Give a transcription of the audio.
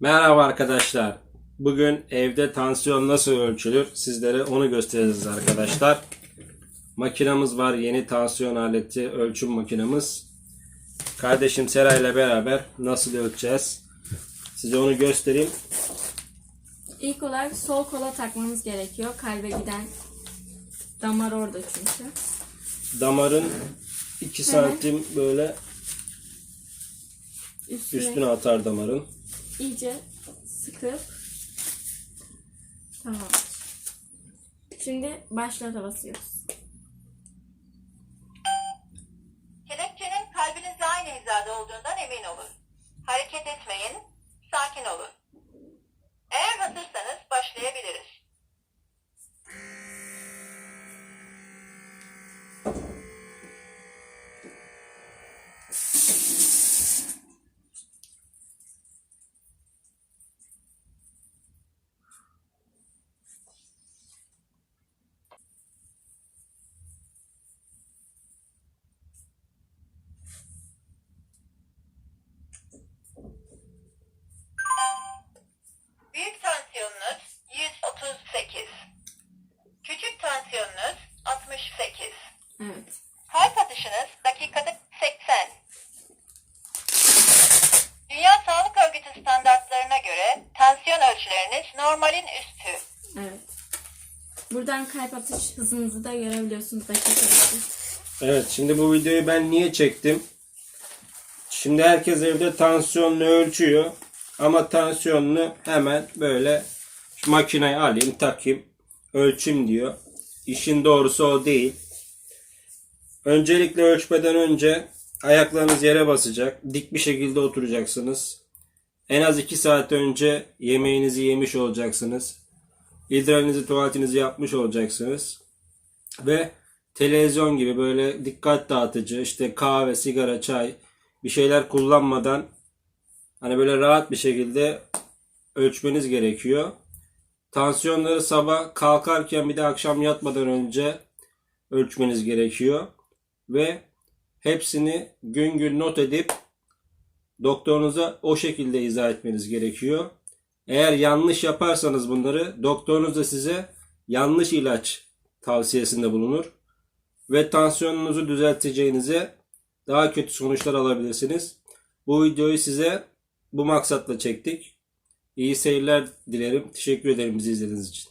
Merhaba arkadaşlar. Bugün evde tansiyon nasıl ölçülür sizlere onu göstereceğiz arkadaşlar. Makinamız var. Yeni tansiyon aleti ölçüm makinamız. Kardeşim Sera ile beraber nasıl ölçeceğiz? Size onu göstereyim. İlk olarak sol kola takmamız gerekiyor. Kalbe giden damar orada çünkü. Damarın 2 santim böyle Üstüne, üstüne atar damarın. İyice sıkıp tamam. Şimdi başlata basıyoruz. Kelepçenin kalbinizle aynı hizada olduğundan emin olun. Hareket etmeyin, sakin olun. Eğer hazırsanız Buradan kalp atış hızınızı da görebiliyorsunuz. Evet şimdi bu videoyu ben niye çektim? Şimdi herkes evde tansiyonunu ölçüyor. Ama tansiyonunu hemen böyle şu makineyi alayım takayım ölçüm diyor. İşin doğrusu o değil. Öncelikle ölçmeden önce ayaklarınız yere basacak. Dik bir şekilde oturacaksınız. En az 2 saat önce yemeğinizi yemiş olacaksınız. İdrarınızı tuvaletinizi yapmış olacaksınız ve televizyon gibi böyle dikkat dağıtıcı işte kahve, sigara, çay bir şeyler kullanmadan hani böyle rahat bir şekilde ölçmeniz gerekiyor. Tansiyonları sabah kalkarken bir de akşam yatmadan önce ölçmeniz gerekiyor ve hepsini gün gün not edip doktorunuza o şekilde izah etmeniz gerekiyor. Eğer yanlış yaparsanız bunları doktorunuz da size yanlış ilaç tavsiyesinde bulunur ve tansiyonunuzu düzelteceğinize daha kötü sonuçlar alabilirsiniz. Bu videoyu size bu maksatla çektik. İyi seyirler dilerim. Teşekkür ederim bizi izlediğiniz için.